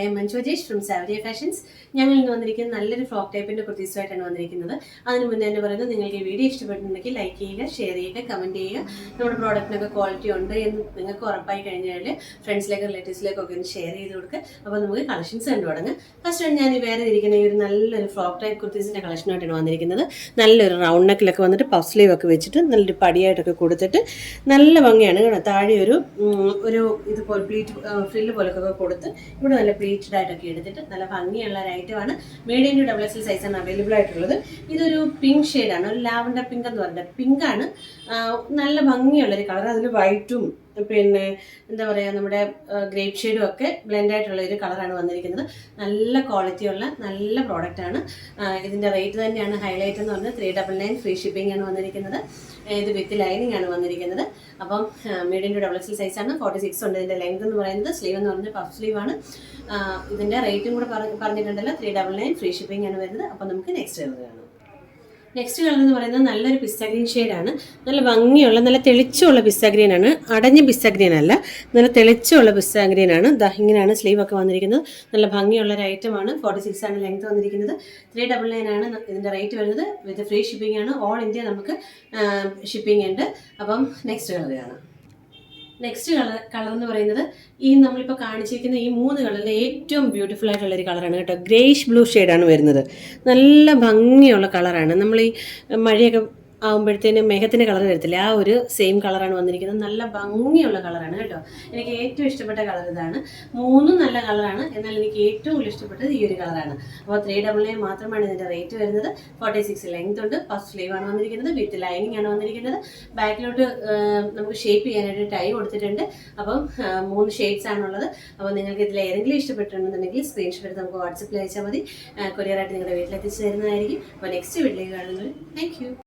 I am Manjujesh from Sawariya fashions ഞങ്ങൾ ഇന്ന് വന്നിരിക്കുന്നത് നല്ലൊരു ഫ്രോക്ക് ടൈപ്പിന്റെ കുർത്തീസുമായിട്ടാണ് വന്നിരിക്കുന്നത്. അതിന് മുന്നേ തന്നെ പറയുന്നത് നിങ്ങൾക്ക് ഈ വീഡിയോ ഇഷ്ടപ്പെട്ടിട്ടുണ്ടെങ്കിൽ ലൈക്ക് ചെയ്യുക ഷെയർ ചെയ്യുക കമന്റ് ചെയ്യുക. നമ്മുടെ പ്രോഡക്റ്റിനൊക്കെ ക്വാളിറ്റി ഉണ്ട് എന്ന് നിങ്ങൾക്ക് ഉറപ്പായി കഴിഞ്ഞാൽ ഫ്രണ്ട്സിലേക്ക് റിലേറ്റീവ്സിലേക്കും ഒക്കെ ഒന്ന് ഷെയർ ചെയ്ത് കൊടുക്കുക അപ്പോൾ നമുക്ക് കളക്ഷൻസ് കണ്ടു ഫസ്റ്റ് ഞാൻ വേറെ ഇരിക്കുന്ന ഈ ഒരു നല്ലൊരു ഫ്രോക്ക് ടൈപ്പ് കുർത്തീസിന്റെ കളക്ഷനായിട്ടാണ് വന്നിരിക്കുന്നത്. നല്ലൊരു റൗണ്ട് നെക്കിലൊക്കെ വന്നിട്ട് പഫ് സ്ലീവ് ഒക്കെ വെച്ചിട്ട് നല്ലൊരു പടിയായിട്ടൊക്കെ കൊടുത്തിട്ട് നല്ല ഭംഗിയാണ്. കേട്ടോ താഴെ ഒരു ഒരു ഇതുപോലെ പ്ലീറ്റ് ഫ്രില്ല് പോലൊക്കെ കൊടുത്ത് ഇവിടെ നല്ല പ്ലീറ്റഡ് ആയിട്ടൊക്കെ എടുത്തിട്ട് നല്ല ഭംഗിയുള്ള ഒരു ഐറ്റമാണ് മീഡിയം ടു ഡബിൾ എക്സൽ സൈസാണ് അവൈലബിൾ ആയിട്ടുള്ളത്. ഇതൊരു പിങ്ക് ഷെയ്ഡാണ് ഒരു ലാവൻഡർ പിങ്ക് എന്ന് പറഞ്ഞിട്ട് പിങ്കാണ് നല്ല ഭംഗിയുള്ളൊരു കളർ അതിൽ വൈറ്റും പിന്നെ എന്താ പറയുക നമ്മുടെ ഗ്രേപ്പ് ഷെയ്ഡും ഒക്കെ ബ്ലെൻഡ് ആയിട്ടുള്ള ഒരു കളറാണ് വന്നിരിക്കുന്നത്. നല്ല ക്വാളിറ്റിയുള്ള നല്ല പ്രോഡക്റ്റ് ആണ്. ഇതിന്റെ റേറ്റ് തന്നെയാണ് ഹൈലൈറ്റ് എന്ന് പറഞ്ഞാൽ three double nine free shipping ആണ് വന്നിരിക്കുന്നത്. ഇത് വിത്ത് ലൈനിങ് ആണ് വന്നിരിക്കുന്നത്. അപ്പം മീഡിയം ടു ഡബിൾ എക്സൽ സൈസാണ് ഫോർട്ടി സിക്സ് ഉണ്ട് ഇതിന്റെ ലെങ്ത് എന്ന് പറയുന്നത്. സ്ലീവ് എന്ന് പറയുന്നത് പഫ് സ്ലീവ് ആണ്. ഇതിന്റെ റേറ്റും കൂടെ പറഞ്ഞ് പറഞ്ഞിട്ടുണ്ടല്ലോ. Three double nine free shipping ആണ് വരുന്നത്. അപ്പം നമുക്ക് നെക്സ്റ്റ് കാണാം. നെക്സ്റ്റ് കളർ എന്ന് പറയുന്നത് നല്ലൊരു പിസ്ത ഗ്രീൻ ഷെയ്ഡാണ്. നല്ല ഭംഗിയുള്ള നല്ല തെളിച്ചമുള്ള പിസ്ത ഗ്രീൻ ആണ് അടഞ്ഞ പിസ്ത ഗ്രീൻ അല്ല നല്ല തെളിച്ചമുള്ള പിസ്ത ഗ്രീൻ ആണ് ഇങ്ങനെയാണ് സ്ലീവ് ഒക്കെ വന്നിരിക്കുന്നത്. നല്ല ഭംഗിയുള്ള ഒരു ഐറ്റമാണ് ഫോർട്ടി സിക്സ് ആണ് ലെങ്ത് വന്നിരിക്കുന്നത്. ത്രീ ഡബിൾ നയൻ ആണ് ഇതിന്റെ റേറ്റ് വരുന്നത്. വിത്ത് ഫ്രീ ഷിപ്പിംഗ് ആണ്. ഓൾ ഇന്ത്യ നമുക്ക് ഷിപ്പിംഗ് ഉണ്ട്. അപ്പം നെക്സ്റ്റ് കളർ കാണാം നെക്സ്റ്റ് കളർ കളർ എന്ന് പറയുന്നത് ഈ നമ്മളിപ്പോൾ കാണിച്ചിരിക്കുന്ന ഈ മൂന്ന് കളറിൽ ഏറ്റവും ബ്യൂട്ടിഫുൾ ആയിട്ടുള്ള ഒരു കളറാണ് കേട്ടോ. ഗ്രേഷ് ബ്ലൂ ഷെയ്ഡാണ് വരുന്നത്. നല്ല ഭംഗിയുള്ള കളറാണ് നമ്മൾ ഈ മഴയൊക്കെ ആകുമ്പോഴത്തേനും മേഘത്തിന്റെ കളർ വരത്തില്ല. ആ ഒരു സെയിം കളറാണ് വന്നിരിക്കുന്നത്. നല്ല ഭംഗിയുള്ള കളറാണ് കേട്ടോ. എനിക്ക് ഏറ്റവും ഇഷ്ടപ്പെട്ട കളർ ഇതാണ്. മൂന്നും നല്ല കളറാണ് എന്നാൽ എനിക്ക് ഏറ്റവും കൂടുതൽ ഇഷ്ടപ്പെട്ടത് ഈ ഒരു കളറാണ് അപ്പോൾ ത്രീ ഡബിൾ നയൻ മാത്രമാണ് ഇതിന്റെ റേറ്റ് വരുന്നത്. ഫോർട്ടി സിക്സ് ലെങ്ത് ഉണ്ട്. ഫസ്റ്റ് സ്ലീവ് ആണ് വന്നിരിക്കുന്നത്. വിത്ത് ലൈനിങ് ആണ് വന്നിരിക്കുന്നത്. ബാക്കിലോട്ട് നമുക്ക് ഷേപ്പ് ചെയ്യാനായിട്ട് ടൈ കൊടുത്തിട്ടുണ്ട്. അപ്പം മൂന്ന് ഷെയ്ഡ്സ് ആണുള്ളത്. അപ്പോൾ നിങ്ങൾക്ക് ഇതിൽ ഏതെങ്കിലും ഇഷ്ടപ്പെട്ടിട്ടുണ്ടെന്നുണ്ടെങ്കിൽ സ്ക്രീൻഷോട്ട് എടുത്ത് നമുക്ക് വാട്സപ്പിൽ അയച്ചാൽ മതി. കൊറിയറായിട്ട് നിങ്ങളുടെ വീട്ടിലെത്തിച്ച് തരുന്നതായിരിക്കും. അപ്പോൾ നെക്സ്റ്റ് വീട്ടിലേക്ക് കാണുന്നത് താങ്ക്